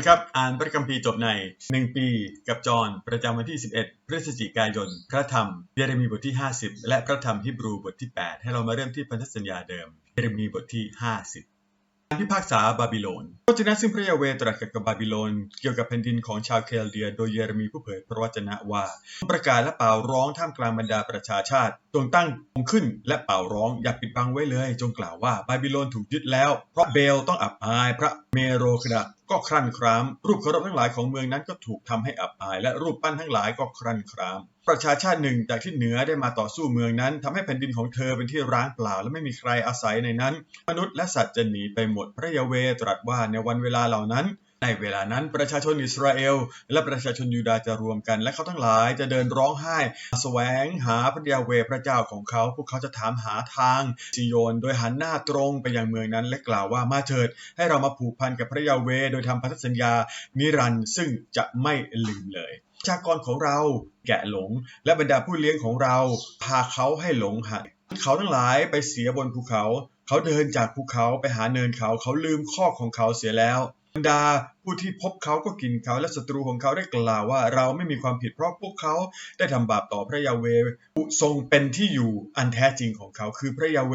นะครับ อ่านพระคัมภีร์จบใน 1 ปีกับจอห์นประจำวันที่ 11 พฤศจิกายน พระธรรมเยเรมีบทที่ 50 และพระธรรมฮิบรูบทที่ 8 ให้เรามาเริ่มที่พันธสัญญาเดิมเยเรมีบทที่ 50การพิพากษาบาบิโลนพระเจ้าซึ่งพระยาเวตรัสกับบาบิโลน เกี่ยวกับแผ่นดินของชาวเคลเดีย โดยเยเรมีผู้เผยพระวจนะว่า ประกาศและเป่าร้องท่ามกลางบรรดาประชาชาติ จงตั้งองขึ้นและเป่าร้องอย่าปิดบังไว้เลย จงกล่าวว่าบาบิโลนถูกยึดแล้ว เพราะเบลต้องอับอาย พระเมโรคดะ ก็ครั่นคราม รูปเคารพทั้งหลายของเมืองนั้นก็ถูกทำให้อับอาย และรูปปั้นทั้งหลายก็ครั่นคราม ประชาชาติหนึ่งจากที่เหนือได้มาต่อสู้เมืองนั้นทำให้แผ่นดินของเธอเป็นที่ร้างเปล่า และไม่มีใครอาศัยในนั้น มนุษย์และสัตว์จะหนีไปหมดพระยาเวตรัสว่าในวันเวลาเหล่านั้น ในเวลานั้นประชาชนอิสราเอล และประชาชนยูดาห์จะรวมกัน และเขาทั้งหลายจะเดินร้องไห้แสวงหาพระยาเวพระเจ้าของเขา พวกเขาจะถามหาทางซิโยน โดยหันหน้าตรงไปยังเมืองนั้น และกล่าวว่ามาเถิด ให้เรามาผูกพันกับพระยาเวโดยทำพันธสัญญานิรันดร์ซึ่งจะไม่ลืมเลยชากรของเราแกะหลง และบรรดาผู้เลี้ยงของเราพาเขาให้หลงหายเขาทั้งหลายไปเสียบนภูเขา เขาเดินจากภูเขาไปหาเนินเขา เขาลืมข้อของเขาเสียแล้ว บรรดาผู้ที่พบเขาก็กินเขาและศัตรูของเขาได้กล่าวว่าเราไม่มีความผิดเพราะพวกเขาได้ทำบาปต่อพระยาเวผู้ทรงเป็นที่อยู่อันแท้จริงของเขา คือพระยาเว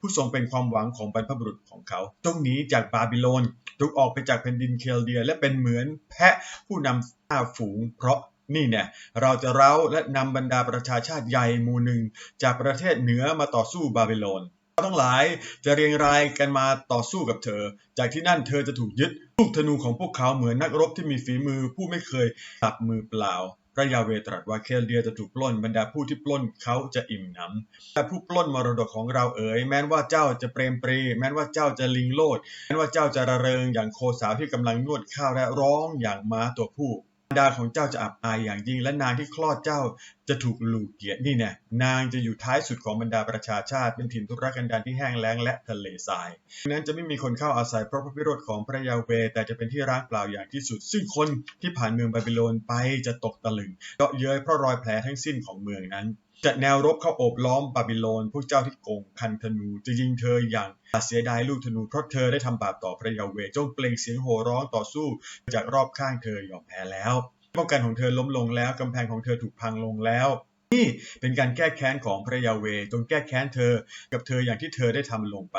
ผู้ทรงเป็นความหวังของบรรพบุรุษของเขาจงหนีจากบาบิโลนจงออกไปจากแผ่นดินเคลเดีย และเป็นเหมือนแพะผู้นำข้าฝูงเพราะนี่เนี่ยเราจะเร้าและนำบรรดาประชาชาติใหญ่หมู่หนึ่ง จากประเทศเหนือมาต่อสู้บาบิโลน ทั้งหลายจะเรียงรายกันมาต่อสู้กับเธอ จากที่นั่นเธอจะถูกยึดลูกธนูของพวกเขาเหมือนนักรบที่มีฝีมือผู้ไม่เคยตับมือเปล่า พระยาเวตรัสว่าเคลเดียจะถูกปล้นบรรดาผู้ที่ปล้นเขาจะอิ่มหนำแต่ผู้ปล้นมรดกของเราเอ๋ยแม้นว่าเจ้าจะเปรมปรี แม้นว่าเจ้าจะลิงโลด แม้นว่าเจ้าจะระเริงอย่างโคสาวที่กำลังนวดข้าวและร้องอย่างม้าตัวผู้ ดาของเจ้าจะอับอายอย่างยิ่งและนางที่คลอดเจ้าจะถูกลูกเกียรตินี่แน่นางจะอยู่ท้ายสุดของบรรดาประชาชาติเป็นถิ่นทุรกันดารที่แห้งแล้งและทะเลทรายนั้นจะไม่มีคนเข้าอาศัยเพราะพระพิโรธของพระยาเว แต่จะเป็นที่ร้างเปล่าอย่างที่สุด ซึ่งคนที่ผ่านเมืองบาบิโลนไปจะตกตะลึงเยาะเย้ยเพราะรอยแผลทั้งสิ้นของเมืองนั้นจัดแนวรบเข้าโอบล้อมบาบิโลนพวกเจ้าที่โกงคันธนูจะยิงเธออย่าง เสียดายลูกธนูเพราะเธอได้ทำบาปต่อพระยาเวจงเปล่งเสียงโห่ร้องต่อสู้จากรอบข้างเธอยอมแพ้แล้วป้องกันของเธอล้มลงแล้วกำแพงของเธอถูกพังลงแล้ว นี่เป็นการแก้แค้นของพระยาเวจงแก้แค้นเธอ กับเธออย่างที่เธอได้ทำลงไป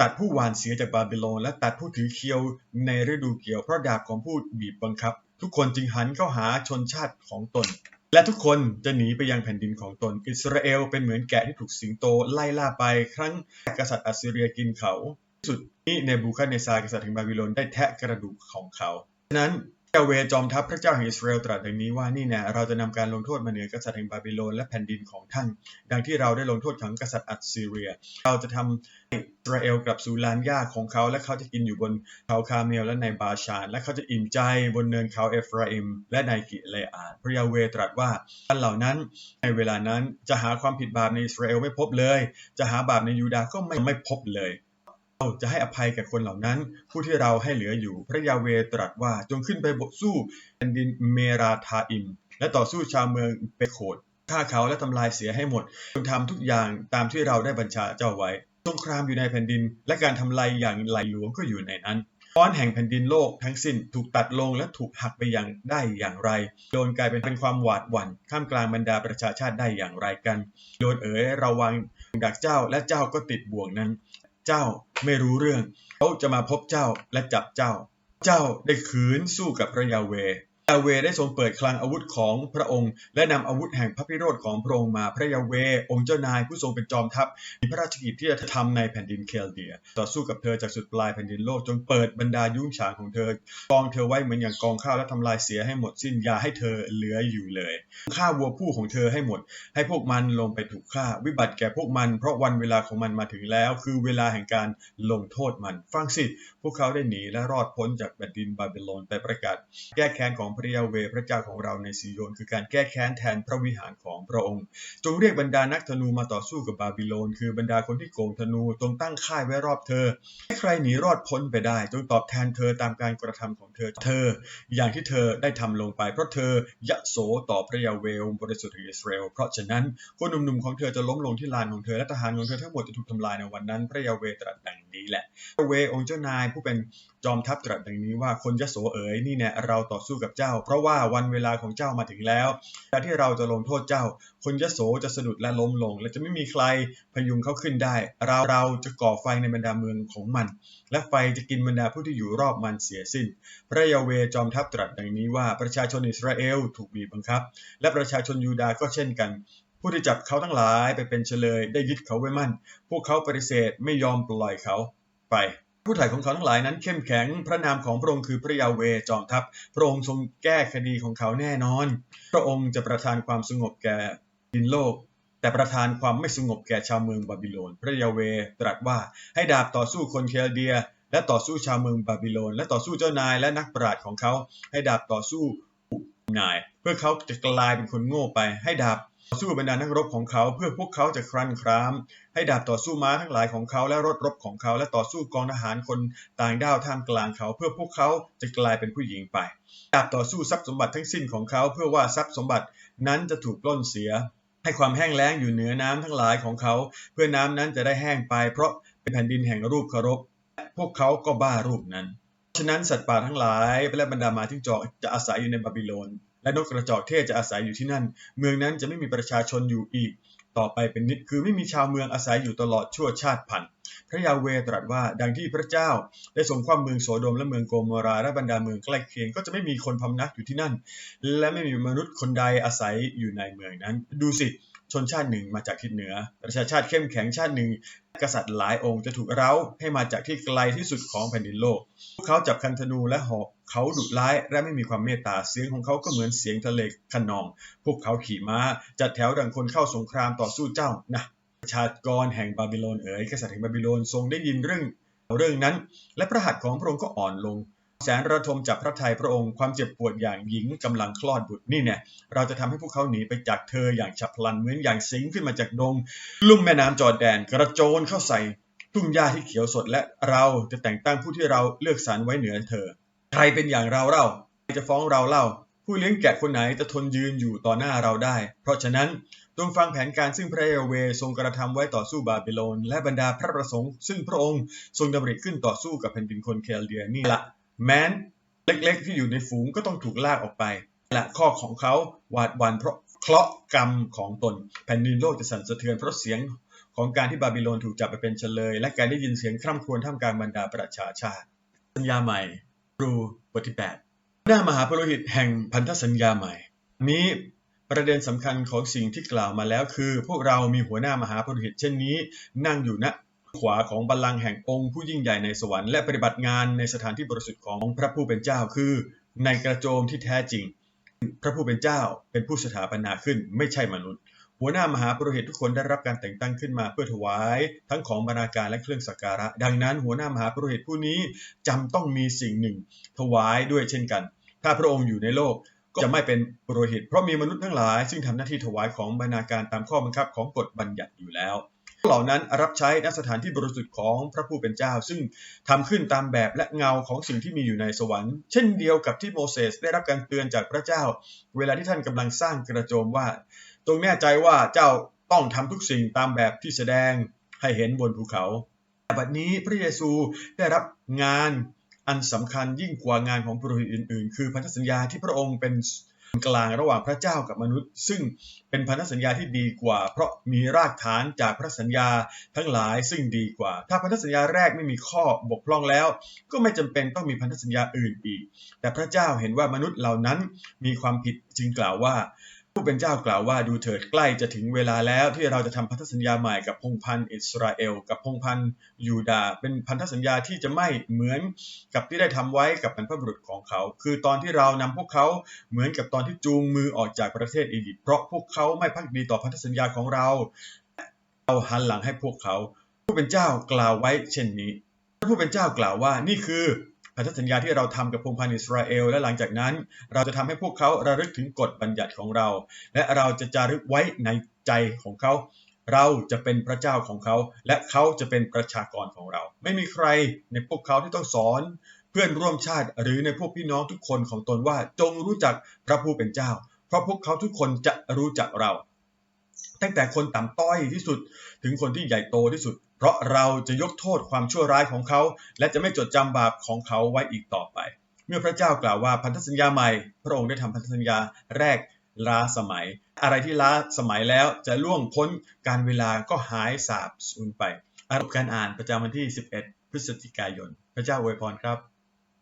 ตัดผู้หวานเสียจากบาบิโลนและตัดผู้ถือเคียวในฤดูเกี่ยวเพราะดาบของผู้บีบบังคับ ทุกคนจึงหันเข้าหาชนชาติของตน และทุกคนจะหนีไปยังแผ่นดินของตน อิสราเอลเป็นเหมือนแกะที่ถูกสิงโตไล่ล่าไป ครั้งกษัตริย์อัสซีเรียกินเขาสุดนี้เนบูคัดเนซากษัตริย์แห่งบาบิโลนได้แทะกระดูกของเขา ฉะนั้น ยาเวจอมทัพพระเจ้าแห่งอิสราเอลตรัสดังนี้ว่านี่แน่เราจะนำการลงโทษมาเหนือกษัตริย์แห่งบาบิโลนและแผ่นดินของท่าน ดังที่เราได้ลงโทษขังกษัตริย์อัสซีเรีย เราจะทำให้อิสราเอลกลับสู่ลานหญ้าของเขา และเขาจะกินอยู่บนเขาคาเมลและในบาชาน และเขาจะอิ่มใจบนเนินเขาเอฟราอิม และในกิเลอาดพระยาเวตรัสว่าท่านเหล่านั้นในเวลานั้นจะหาความผิดบาปในอิสราเอลไม่พบเลย จะหาบาปในยูดาห์ก็ไม่ไม่พบเลย จะให้อภัยแก่คนเหล่านั้น ผู้ที่เราให้เหลืออยู่ พระยาเวตรัสว่าจงขึ้นไปบสู้แผ่นดินเมราทาอิม และต่อสู้ชาวเมืองเปโคดฆ่าเขาและทำลายเสียให้หมดจงทำทุกอย่างตามที่เราได้บัญชาเจ้าไว้สงครามอยู่ในแผ่นดิน และการทำลายอย่างไหลหลวงก็อยู่ในนั้นก้อนแห่งแผ่นดินโลกทั้งสิ้นถูกตัดลงและถูกหักไปอย่างได้อย่างไร โดนกลายเป็นเป็นความหวาดหวั่นข้ามกลางบรรดาประชาชาติได้อย่างไรกัน โดนเอ๋ยเราวางดักเจ้าและเจ้าก็ติดบ่วงนั้น เจ้าไม่รู้เรื่อง เขาจะมาพบเจ้าและจับเจ้า เจ้าได้ขืนสู้กับพระยาเวาเวได้ทรงเปิดคลังอาวุธของพระองค์ และนำอาวุธแห่งพระพิโรธของพระองค์มาพระยาเวองค์เจ้านายผู้ทรงเป็นจอมทัพมีพระราชกิจที่จะทำในแผ่นดินเคลเดีย ต่อสู้กับเธอจากสุดปลายแผ่นดินโลกจงเปิดบรรดายุ่งฉางของเธอกองเธอไว้เหมือนอย่างกองข้าวและทำลายเสียให้หมดสิ้นอย่าให้เธอเหลืออยู่เลยฆ่าวัวผู้ของเธอให้หมด ให้พวกมันลงไปถูกฆ่า วิบัติแก่พวกมัน เพราะวันเวลาของมันมาถึงแล้ว คือเวลาแห่งการลงโทษมัน ฟังสิพวกเขาได้หนีและรอดพ้นจากแผ่นดินบาบิโลนไปประกาศแก้แค้นของพระยาเวพระเจ้าของเราในซีโยนคือการแก้แค้นแทนพระวิหารของพระองค์ จงเรียกบรรดานักธนูมาต่อสู้กับบาบิโลน คือบรรดาคนที่โกงธนูจงตั้งค่ายไว้รอบเธอ ให้ใครหนีรอดพ้นไปได้ จงตอบแทนเธอตามการกระทำของเธอเธอ อย่างที่เธอได้ทำลงไป เพราะเธอยะโสต่อพระยาเวองบริสุทธิ์แห่งอิสราเอลเพราะฉะนั้นคนหนุ่มๆของเธอจะล้มลงที่ลานของเธอและทหารของเธอทั้งหมดจะถูกทำลายในวันนั้น พระยาเวตรัสดังนี้แหละเวองค์เจ้านายผู้เป็น จอมทัพตรัสดังนี้ว่าคนยโสเอ๋ยนี่แน่เราต่อสู้กับเจ้า เพราะว่าวันเวลาของเจ้ามาถึงแล้วแต่ที่เราจะลงโทษเจ้า คนยโสจะสะดุดและล้มลง และจะไม่มีใครพยุงเขาขึ้นได้ เราเราจะก่อไฟในบรรดาเมืองของมัน และไฟจะกินบรรดาผู้ที่อยู่รอบมันเสียสิ้น พระยาเวจอมทัพตรัสดังนี้ว่าประชาชนอิสราเอลถูกบีบบังคับ และประชาชนยูดาห์ก็เช่นกันผู้ที่จับเขาทั้งหลายไปเป็นเฉลยได้ยึดเขาไว้มั่น พวกเขาปฏิเสธไม่ยอมปล่อยเขาไป ผู้ถ่ายของเขาทั้งหลายนั้นเข้มแข็ง พระนามของพระองค์คือพระยาเวจอมทัพ พระองค์ทรงแก้คดีของเขาแน่นอน พระองค์จะประทานความสงบแก่ดินโลก แต่ประทานความไม่สงบแก่ชาวเมืองบาบิโลน พระยาเวตรัสว่าให้ดาบต่อสู้คนเคลเดีย และต่อสู้ชาวเมืองบาบิโลน และต่อสู้เจ้านายและนักปราชญ์ของเขา ให้ดาบต่อสู้นาย เพื่อเขาจะกลายเป็นคนโง่ไป ให้ดาบ สู้บรรดานักรบของเขาเพื่อพวกเขาจะครั่นคราม ให้ดาบต่อสู้ม้าทั้งหลายของเขาและรถรบของเขาและต่อสู้กองทหารคนต่างด้าวท่ามกลางเขา เพื่อพวกเขาจะกลายเป็นผู้หญิงไป ดาบต่อสู้ทรัพย์สมบัติทั้งสิ้นของเขาเพื่อว่าทรัพย์สมบัตินั้นจะถูกปล้นเสีย ให้ความแห้งแล้งอยู่เหนือน้ำทั้งหลายของเขา เพื่อน้ำนั้นจะได้แห้งไป เพราะเป็นแผ่นดินแห่งรูปเคารพพวกเขาก็บ้ารูปนั้นฉะนั้นสัตว์ป่าทั้งหลายและบรรดาหมาจิ้งจอกจะอาศัยอยู่ในบาบิโลน และนกกระจอกเทศจะอาศัยอยู่ที่นั่น เมืองนั้นจะไม่มีประชาชนอยู่อีก ต่อไปเป็นนิดคือไม่มีชาวเมืองอาศัยอยู่ตลอดชั่วชาติพันธุ์พระยาเวตรัสว่าดังที่พระเจ้า ได้ทรงความเมืองโสโดมและเมืองโกโมราและบรรดาเมืองใกล้เคียงก็จะไม่มีคนพำนักอยู่ที่นั่น และไม่มีมนุษย์คนใดอาศัยอยู่ในเมืองนั้น ดูสิ ชนชาติหนึ่งมาจากทิศเหนือ ประชาชาติเข้มแข็งชาติหนึ่ง กษัตริย์หลายองค์จะถูกเร้าให้มาจากที่ไกลที่สุดของแผ่นดินโลก พวกเขาจับคันธนูและหอกเขาดุร้ายและไม่มีความเมตตา เสียงของเขาก็เหมือนเสียงทะเลขนอง พวกเขาขี่ม้าจัดแถวดังคนเข้าสงครามต่อสู้เจ้านะประชากรแห่งบาบิโลนเอ๋ยกษัตริย์แห่งบาบิโลนทรงได้ยินเรื่องเรื่องนั้น และพระหัตถ์ของพระองค์ก็อ่อนลง แสนระทมจับพระทัยพระองค์ความเจ็บปวดอย่างหญิงกำลังคลอดบุตรนี่เนี่ยเราจะทำให้พวกเขาหนีไปจากเธออย่างฉับพลันเหมือนอย่างสิงขึ้นมาจากดง ลุ่มแม่น้ำจอแดนกระโจนเข้าใส่ทุ่งหญ้าที่เขียวสดและเราจะแต่งตั้งผู้ที่เราเลือกสรรไว้เหนือเธอ ใครเป็นอย่างเราเล่าใครจะฟ้องเราเล่า ผู้เลี้ยงแกะคนไหนจะทนยืนอยู่ต่อหน้าเราได้ เพราะฉะนั้นจงฟังแผนการซึ่งพระเยเวทรงกระทำไว้ต่อสู้บาบิโลน และบรรดาพระประสงค์ ซึ่งพระองค์ทรงดำริขึ้นต่อสู้กับแผ่นดินคนเคลเดียนี่ละ แม้นเล็กๆที่อยู่ในฝูงก็ต้องถูกลากออกไป และข้อของเขาหวาดหวั่นเพราะเคราะห์กรรมของตน แผ่นดินโลกจะสั่นสะเทือนเพราะเสียงของการที่บาบิโลนถูกจับไปเป็นเฉลย และการได้ยินเสียงคร่ำครวญท่ามกลางบรรดาประชาชาติ สัญญาใหม่รูบทที่8หน้ามหาปุโรหิตแห่งพันธสัญญาใหม่ นี้ประเด็นสำคัญของสิ่งที่กล่าวมาแล้วคือ พวกเรามีหัวหน้ามหาปุโรหิตเช่นนี้ นั่งอยู่ณ ขวาของบัลลังก์แห่งองค์ผู้ยิ่งใหญ่ในสวรรค์และปฏิบัติงานในสถานที่บริสุทธิ์ของพระผู้เป็นเจ้าคือ ในกระโจมที่แท้จริง พระผู้เป็นเจ้าเป็นผู้สถาปนาขึ้นไม่ใช่มนุษย์ หัวหน้ามหาปรหิตทุกคนได้รับการแต่งตั้งขึ้นมาเพื่อถวายทั้งของบรรณาการและเครื่องสักการะ ดังนั้น หัวหน้ามหาปรหิตผู้นี้จำต้องมีสิ่งหนึ่ง ถวายด้วยเช่นกัน ถ้าพระองค์อยู่ในโลกก็จะไม่เป็นปรหิตเพราะมีมนุษย์ทั้งหลาย ซึ่งทำหน้าที่ถวายของบรรณาการตามข้อบังคับของกฎบัญญัติอยู่แล้ว เหล่านั้นรับใช้ณสถานที่บริสุทธิ์ของพระผู้เป็นเจ้า ซึ่งทำขึ้นตามแบบและเงาของสิ่งที่มีอยู่ในสวรรค์ เช่นเดียวกับที่โมเสสได้รับการเตือนจากพระเจ้า เวลาที่ท่านกำลังสร้างกระโจมว่าจงแน่ใจว่าเจ้าต้องทำทุกสิ่งตามแบบที่แสดงให้เห็นบนภูเขาแต่บัดนี้พระเยซูได้รับงานอันสำคัญยิ่งกว่างานของปุโรหิตอื่นๆ คือพันธสัญญาที่พระองค์เป็น กลางระหว่างพระเจ้ากับมนุษย์ ซึ่งเป็นพันธสัญญาที่ดีกว่า เพราะมีรากฐานจากพระสัญญาทั้งหลายซึ่งดีกว่า ถ้าพันธสัญญาแรกไม่มีข้อบกพร่องแล้ว ก็ไม่จำเป็นต้องมีพันธสัญญาอื่นอีก แต่พระเจ้าเห็นว่ามนุษย์เหล่านั้นมีความผิดจึงกล่าวว่า ผู้เป็นเจ้ากล่าวว่าดูเถิดใกล้จะถึงเวลาแล้วที่เราจะทำพันธสัญญาใหม่กับพงพันธ์อิสราเอล กับพงพันธ์ยูดาห์เป็นพันธสัญญาที่จะไม่เหมือนกับที่ได้ทำไว้กับบรรพบุรุษของเขา คือตอนที่เรานำพวกเขาเหมือนกับตอนที่จูงมือออกจากประเทศอียิปต์เพราะพวกเขาไม่พักดีต่อพันธสัญญาของเราเราหันหลังให้พวกเขา ผู้เป็นเจ้ากล่าวไว้เช่นนี้ ผู้เป็นเจ้ากล่าวว่านี่คือ พันธสัญญาที่เราทำกับพงพันธ์อิสราเอล และหลังจากนั้น เราจะทำให้พวกเขาระลึกถึงกฎบัญญัติของเรา และเราจะจารึกไว้ในใจของเขา เราจะเป็นพระเจ้าของเขา และเขาจะเป็นประชากรของเรา ไม่มีใครในพวกเขาที่ต้องสอนเพื่อนร่วมชาติหรือในพวกพี่น้องทุกคนของตนว่าจงรู้จักพระผู้เป็นเจ้า เพราะพวกเขาทุกคนจะรู้จักเรา ตั้งแต่คนต่ำต้อยที่สุดถึงคนที่ใหญ่โตที่สุด เพราะเราจะยกโทษความชั่วร้ายของเขา และจะไม่จดจำบาปของเขาไว้อีกต่อไป เมื่อพระเจ้ากล่าวว่าพันธสัญญาใหม่ พระองค์ได้ทำพันธสัญญาแรกล้าสมัย อะไรที่ล้าสมัยแล้วจะล่วงพ้นการเวลาก็หายสาบสูญไปอารับการอ่านประจำวันที่ 11 พฤศจิกายน พระเจ้าอวยพรครับ